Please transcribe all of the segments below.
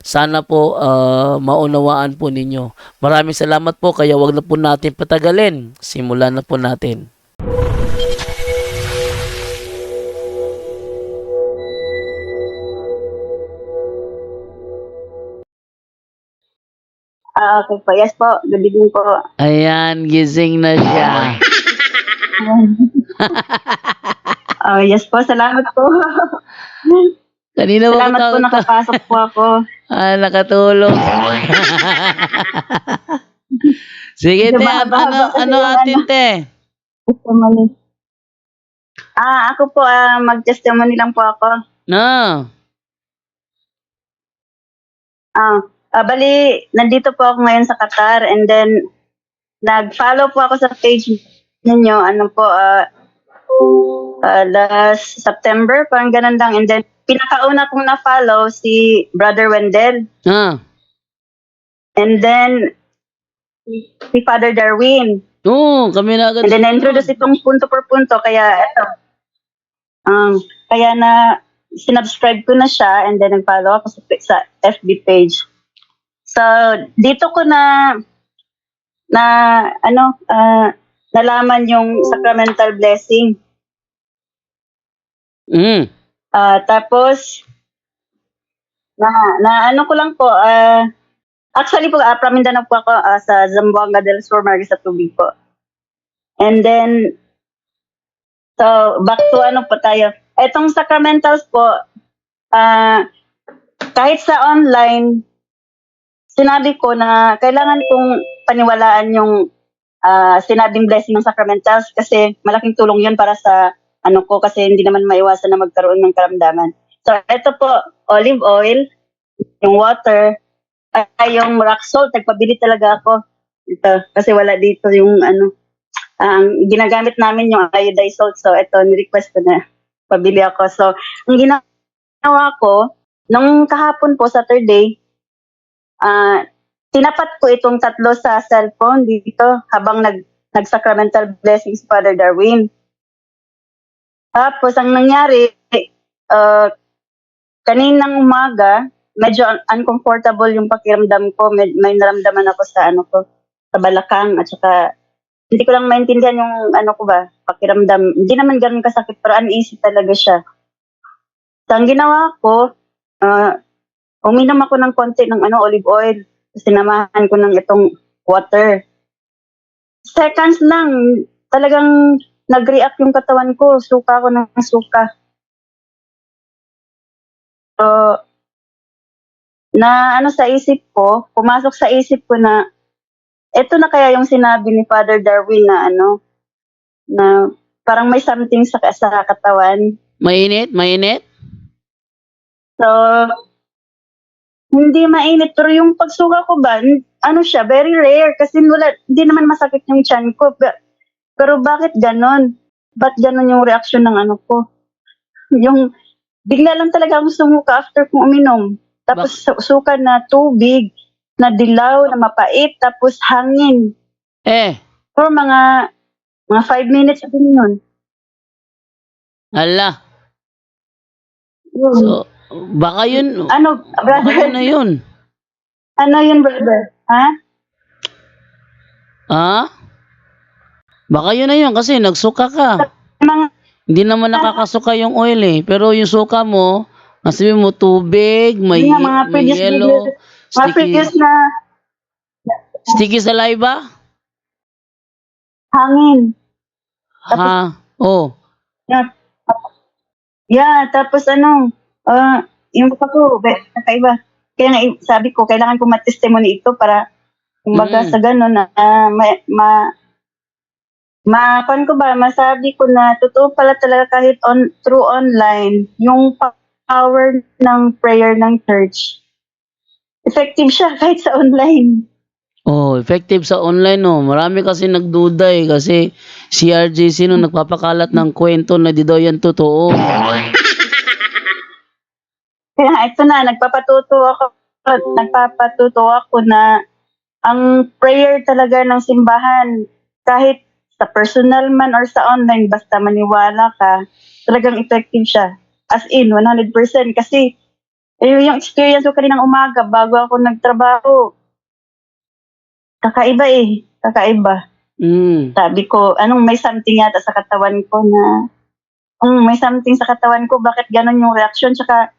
Sana po ah, maunawaan po ninyo. Maraming salamat po kaya wag na po natin patagalin. Simulan na po natin. Ah, okay po. Yes po. Good evening po. Ayan, gising na siya. Ah, yes po. Salamat po. Kanina mo Salamat po ka- nakapasok po ako. Ah, nakatulog. Sige, te. Ano, mahaba-haba kasi ano yung atin, te? Testimony. Ah, ako po, ah, mag-testimony lang po ako. No. Ah, ah, bali, nandito po ako ngayon sa Qatar and then nag-follow po ako sa page ninyo. Ano po, ah, ah, last September, parang ganun lang. And then, pinakauna kong na-follow si Brother Wendell. Ah. And then, si Father Darwin. Oo, kami na agad. And then, na-introduce itong punto per punto. Kaya, eto. Um, kaya na, sinubscribe ko na siya and then nag-follow ako sa, sa FB page. So, dito ko na, na, ano, ah, nalaman yung sacramental blessing. Mm. Ah, tapos, na, na ano ko lang po, ah, actually po, uh, from Mindanao po ako ah, sa Zamboanga del Sur, Marga sa tubig po. And then, so, back to ano po tayo. Etong sacramentals po, ah, kahit sa online, sinabi ko na kailangan kong paniwalaan yung ah, sinabing blessing ng sacramentals kasi malaking tulong yun para sa ano ko kasi hindi naman maiwasan na magkaroon ng karamdaman. So, ito po, olive oil, yung water, ay yung rock salt. Nagpabili talaga ako. Ito, kasi wala dito yung ano, ang ginagamit namin yung iodized salt. So, ito, ni-request ko na pabili ako. So, ang ginawa ko, nung kahapon po, Saturday, ah, tinapat ko itong tatlo sa cellphone dito habang nag, nag-sacramental blessing si Father Darwin. Tapos, ang nangyari, uh, kaninang umaga, medyo un- uncomfortable yung pakiramdam ko. May, may naramdaman ako sa ano ko, sa balakang at saka hindi ko lang maintindihan yung ano ko ba, pakiramdam. Hindi naman ganun kasakit pero uneasy talaga siya. So, ang ginawa ko, uh, uminom ako ng konti ng ano, olive oil. Sinamahan ko ng itong water. Seconds lang, talagang nag-react yung katawan ko. Suka ko ng suka. So, na ano sa isip ko, pumasok sa isip ko na ito na kaya yung sinabi ni Father Darwin na ano, na parang may something sa, sa katawan. Mainit, mainit. So, hindi mainit. Pero yung pagsuka ko ba, ano siya, very rare. Kasi wala, hindi naman masakit yung chan ko. Pero bakit ganon? Ba't ganon yung reaction ng ano ko? Yung, bigla lang talaga akong sumuka after kong uminom. Tapos su- suka na tubig, na dilaw, na mapait, tapos hangin. Eh, For mga, mga five minutes din yun. ala. Yun. So, baka yun, ano, baka brother? yun na yun. Ano yun, brother? Ha? Ha? Baka yun na yun kasi nagsuka ka. Mga, Hindi naman nakakasuka yung oil eh. Pero yung suka mo, masabi mo tubig, may, nga, mga may previous yellow, video- mga sticky, previous na sticky saliva? hangin. Ha? Oh. Yeah, yeah tapos ano, ah, yung mukha ko, kakaiba. Kaya nga, sabi ko, kailangan ko matestimony ito para, kumbaga Mm. sa gano'n na ah, ma, ma, mapan ko ba, masabi ko na totoo pala talaga kahit on through online, yung power ng prayer ng church. Effective siya kahit sa online. Oh, effective sa online no. Marami kasi nagduda eh kasi si RJC no nagpapakalat ng kwento na di daw yan totoo. Kaya ito na, nagpapatuto ako, nagpapatuto ako na ang prayer talaga ng simbahan, kahit sa personal man or sa online, basta maniwala ka, talagang effective siya. As in, 100%. Kasi, eh, yung experience ko kaninang umaga, bago ako nagtrabaho, kakaiba eh, kakaiba. Mm. Sabi ko, anong may something yata sa katawan ko na, um, may something sa katawan ko, bakit ganon yung reaction? Tsaka,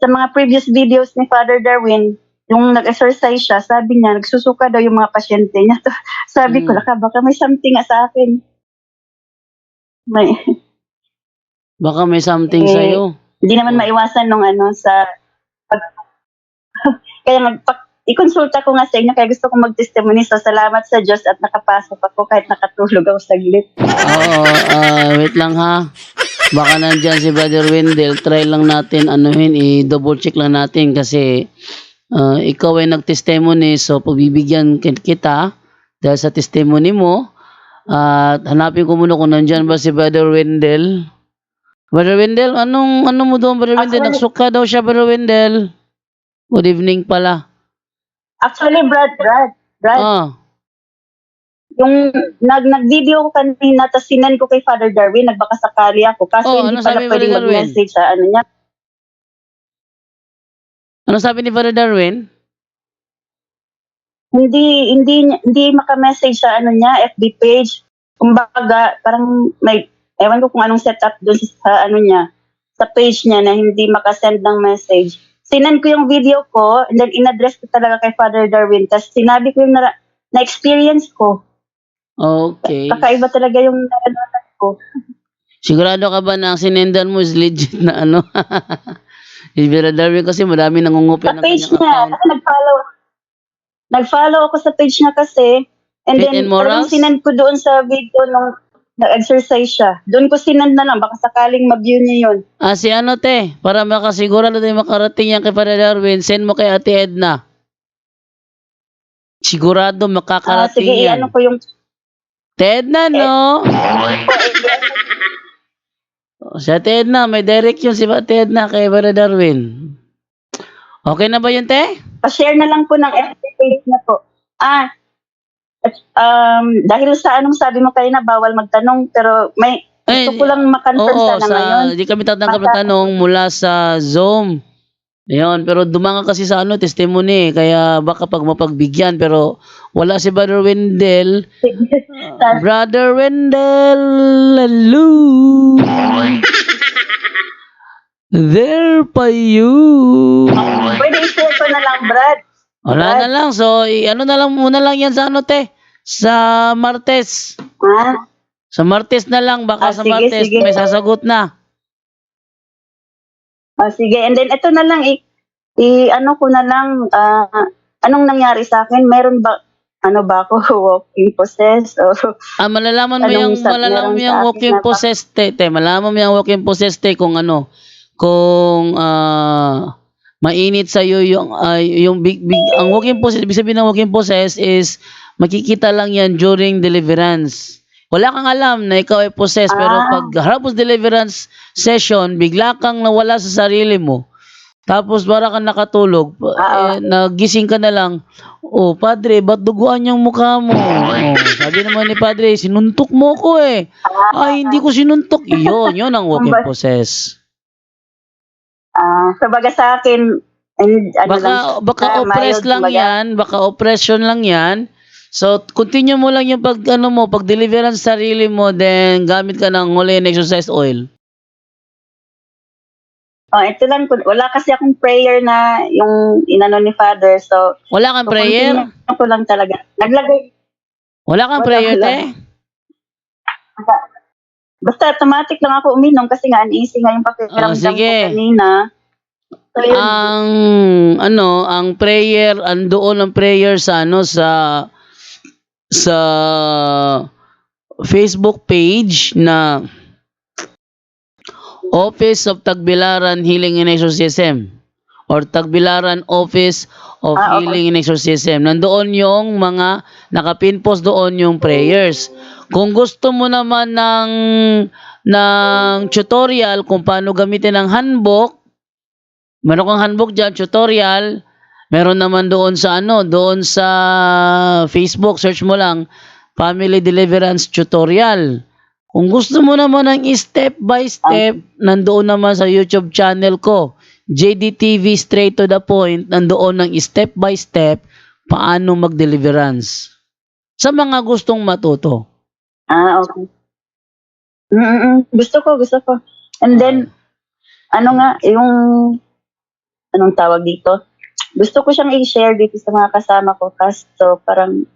sa mga previous videos ni Father Darwin, yung nag-exercise siya, sabi niya, nagsusuka daw yung mga pasyente niya. sabi ko, Mm. laka, baka may something nga sa akin. May, Baka may something Eh, sa iyo. hindi naman maiwasan nung ano sa pag, kaya nagpak ikonsulta ko nga sa inyo kaya gusto kong mag-testimony so salamat sa Diyos at nakapasok ako kahit nakatulog ako saglit. Oo, ah, wait lang ha. Baka nandyan si Brother Wendell. Try lang natin anuhin, i-double check lang natin kasi ah, ikaw ay nag-testimony so pagbibigyan kita dahil sa testimony mo at hanapin ko muna kung nandyan ba si Brother Wendell. Brother Wendell, anong ano mo doon Brother Wendell? Nagsuka daw siya Brother Wendell. Good evening pala. Actually, Brad, Brad, Brad, Ah, yung nag nag-video ko kanina tapos sinend ko kay Father Darwin, nagbaka sakali ako kasi Oh, hindi ano pala pwedeng mag-message sa ano niya. Ano sabi ni Brother Darwin? Hindi hindi hindi maka-message sa ano niya FB page. Kumbaga, parang may ewan ko kung anong setup doon sa ano niya sa page niya na hindi makasend ng message. Sinend ko yung video ko and then in-address ko talaga kay Father Darwin. Tapos sinabi ko yung na, na-experience ko. Okay. Kakaiba talaga yung naranasan ko. Sigurado ka ba na ang sinendan mo is legit na ano? si Brother Darwin kasi marami nangungupit Sa ng page kanyang niya, account. kasi nag-follow. Nag-follow ako sa page niya kasi. And Faith then, and Morals? parang sinend ko doon sa video nung nag-exercise siya. Doon ko sinend na lang, baka sakaling mag-view niya yun. Ah, si ano te, para makasigurado tayo makarating yan kay Brother Darwin, send mo kay Ate Edna. Sigurado Ah, makakarating sige, yan. i-ano ko yung... Te Edna, no? Oh, Si Ate Edna, may direct yun si Ate Edna kay Brother Darwin. Okay na ba yun, te? Pa-share na lang po ng FB page na po. Ah, at, um, dahil sa anong sabi mo kayo na bawal magtanong, pero may Ay, gusto ko lang makonfirm Oo, sana ngayon. sa, di kami tatanggap ng Basta- tanong mula sa Zoom. Ayun, pero dumanga kasi sa ano, testimony, eh, kaya baka pag mapagbigyan, pero wala si Brother Wendell. Sa- Brother Wendell, hello. There pa you. Pwede i-share na lang, Brad. Wala na lang, so i- ano na lang muna lang yan sa ano te, sa Martes. Ha? Sa Martes na lang, baka Ah, sa sige, Martes sige. may sasagot na. Ah, sige, and then ito na lang, i, i- ano ko na lang, ah, anong nangyari sa akin? Meron ba, ano ba ako, walking possessed? O, Ah, malalaman mo yung sa- malalaman mo yung walking na- possessed te, te. Malalaman mo yung walking possessed te kung ano, kung ah mainit sa iyo yung ah, yung big big ang walking possessed, ibig sabihin ng walking possessed is makikita lang yan during deliverance. Wala kang alam na ikaw ay possessed pero Ah. pag harap mo sa deliverance session, bigla kang nawala sa sarili mo. Tapos para kang nakatulog, Ah, eh, nagising ka na lang, oh, padre, ba't duguan yung mukha mo? Oh, sabi naman ni padre, sinuntok mo ko eh. Ay, hindi ko sinuntok. Yun, yun ang walking possess. ah, sa baga sa akin, and, ano Baka, lang, baka ah, oppress lang yan, baka oppression lang yan. So, continue mo lang yung pag, ano mo, pag deliverance sa sarili mo, then gamit ka ng holy and exercise oil. Oh, ito lang, wala kasi akong prayer na yung inano ni Father, so, Wala kang so prayer? continue ko lang talaga. Naglagay, Wala kang Wala, prayer, wala. te? basta automatic lang ako uminom kasi nga uneasy nga yung pakiramdam Ah, sige. ko kanina. So, yun, ang ano, ang prayer, andoon ang prayer sa ano sa sa Facebook page na Office of Tagbilaran Healing and Exorcism or Tagbilaran Office of Ah, okay. Healing and Exorcism. Nandoon yung mga nakapinpost doon yung prayers. Kung gusto mo naman ng ng tutorial kung paano gamitin ang handbook, meron kang handbook diyan, tutorial. Meron naman doon sa ano, doon sa Facebook, search mo lang Family Deliverance Tutorial. Kung gusto mo naman ng step by step, nandoon naman sa YouTube channel ko. JDTV straight to the point, nandoon ng step by step paano mag-deliverance. Sa mga gustong matuto. Ah, okay. Mm-mm. Gusto ko, gusto ko. And then, ano nga, yung, anong tawag dito? Gusto ko siyang i-share dito sa mga kasama ko. Kaso parang,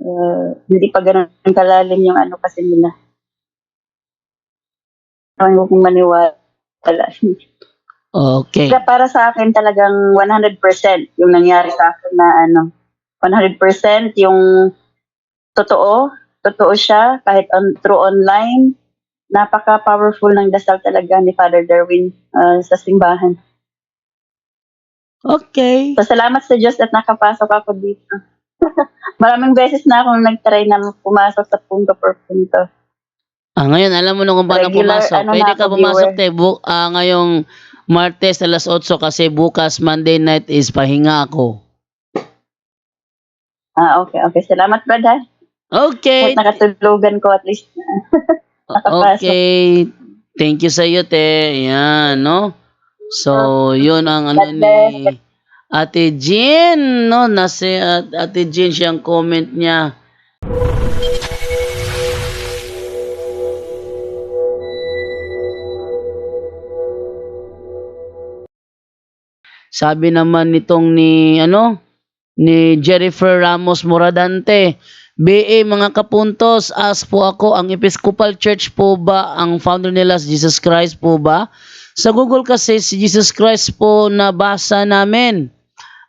uh, hindi pa ganun kalalim yung ano kasi nila. Ewan ko kung maniwala. Okay. Kaya para sa akin talagang 100% yung nangyari sa akin na ano, 100% yung totoo, totoo siya kahit on, through online. Napaka-powerful ng dasal talaga ni Father Darwin uh, sa simbahan. Okay. So, salamat sa Diyos at nakapasok ako dito. Maraming beses na akong nag-try na pumasok sa punto per punto. Ah, ngayon, alam mo na kung paano Regular, pumasok. ano Pwede na ka ako, pumasok, viewer. te. Bu- ah, ngayong Martes alas 8 kasi bukas Monday night is pahinga ako. Ah, okay, okay. Salamat, brother. Okay. Kahit nakatulugan ko at least. nakapasok. Okay. Thank you sa iyo, te. Yan, no? So, yun ang ano ni Ate Jean, no? Nasa at- Ate Jean siyang comment niya. Sabi naman nitong ni ano ni Jennifer Ramos Moradante, BA mga kapuntos, as po ako, ang Episcopal Church po ba, ang founder nila si Jesus Christ po ba? Sa Google kasi si Jesus Christ po nabasa namin.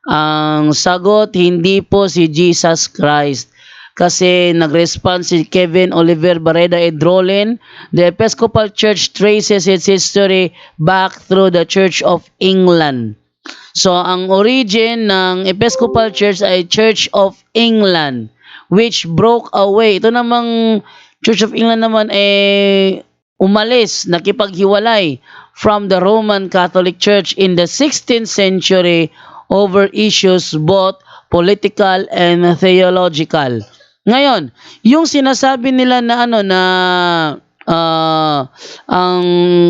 Ang sagot, hindi po si Jesus Christ. Kasi nag-respond si Kevin Oliver Barreda Edrolin, the Episcopal Church traces its history back through the Church of England. So, ang origin ng Episcopal Church ay Church of England, which broke away. Ito namang Church of England naman eh umalis, nakipaghiwalay from the Roman Catholic Church in the 16th century over issues both political and theological. Ngayon, yung sinasabi nila na ano na ah, ang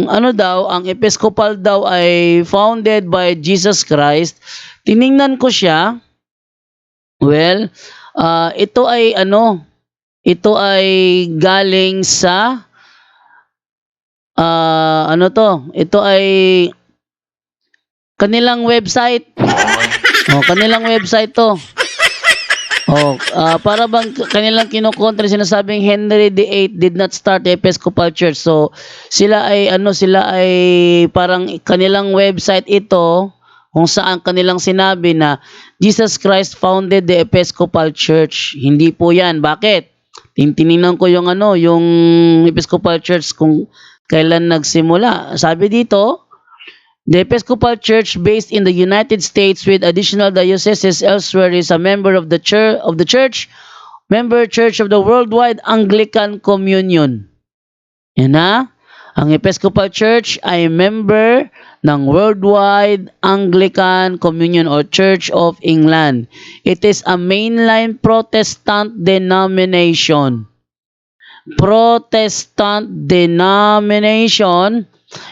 ano daw, ang Episcopal daw ay founded by Jesus Christ. Tiningnan ko siya. Well, ah, ito ay ano, ito ay galing sa ah, ano to? Ito ay kanilang website. Oh, kanilang website to. Oh, ah, para bang kanilang kinukontra sinasabing Henry VIII did not start the Episcopal Church. So, sila ay ano, sila ay parang kanilang website ito kung saan kanilang sinabi na Jesus Christ founded the Episcopal Church. Hindi po 'yan. Bakit? Tin- Tiningnan ko yung ano, yung Episcopal Church kung kailan nagsimula. Sabi dito, The Episcopal Church based in the United States with additional dioceses elsewhere is a member of the church of the church, member church of the Worldwide Anglican Communion. Yan na. Ang Episcopal Church ay member ng Worldwide Anglican Communion or Church of England. It is a mainline Protestant denomination. Protestant denomination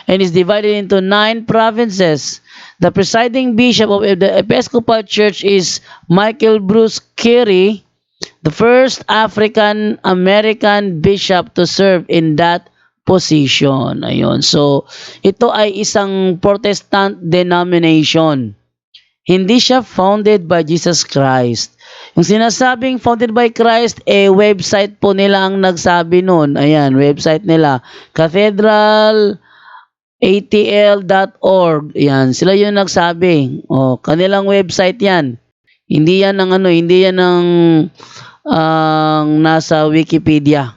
and is divided into nine provinces. The presiding bishop of the Episcopal Church is Michael Bruce Carey, the first African American bishop to serve in that position. Ayun. So, ito ay isang Protestant denomination. Hindi siya founded by Jesus Christ. Yung sinasabing founded by Christ, eh, website po nila ang nagsabi nun. Ayan, website nila. Cathedral atl.org. Yan, sila yung nagsabi. O, kanilang website yan. Hindi yan ng ano, hindi yan ng ang nasa Wikipedia.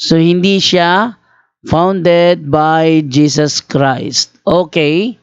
So, hindi siya founded by Jesus Christ. Okay.